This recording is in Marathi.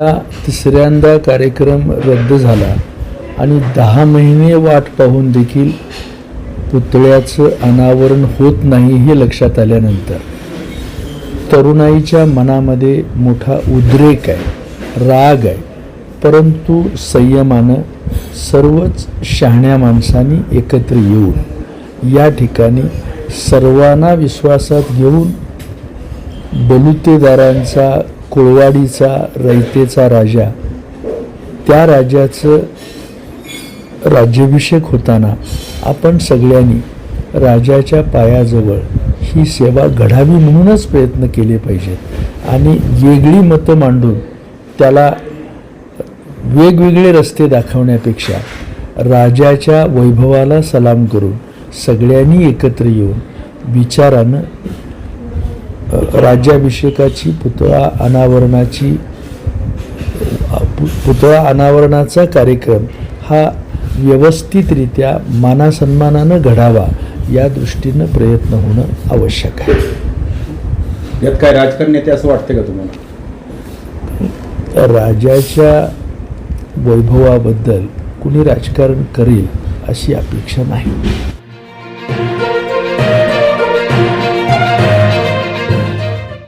तिसऱ्यांदा कार्यक्रम रद्द झाला आणि दहा महिने वाट पाहून देखील पुतळ्याचं अनावरण होत नाही हे लक्षात आल्यानंतर तरुणाईच्या मनामध्ये मोठा उद्रेक आहे राग आहे परंतु संयमानं सर्वच शहाण्या माणसांनी एकत्र येऊन या ठिकाणी सर्वांना विश्वासात घेऊन बलुतेदारांचा कुळवाडीचा रयतेचा राजा त्या राजाचं राज्याभिषेक होताना आपण सगळ्यांनी राजाच्या पायाजवळ ही सेवा घडावी म्हणूनच प्रयत्न केले पाहिजेत. आणि वेगळी मतं मांडून त्याला वेगवेगळे रस्ते दाखवण्यापेक्षा राजाच्या वैभवाला सलाम करून सगळ्यांनी एकत्र येऊन विचारानं राज्याभिषेकाची पुतळा अनावरणाची पुतळा अनावरणाचा कार्यक्रम हा व्यवस्थितरित्या मानासन्मानानं घडावा या दृष्टीनं प्रयत्न होणं आवश्यक आहे. यात काय राजकारण येते असं वाटतं का तुम्हाला? राजाच्या वैभवाबद्दल कुणी राजकारण करेल अशी अपेक्षा नाही.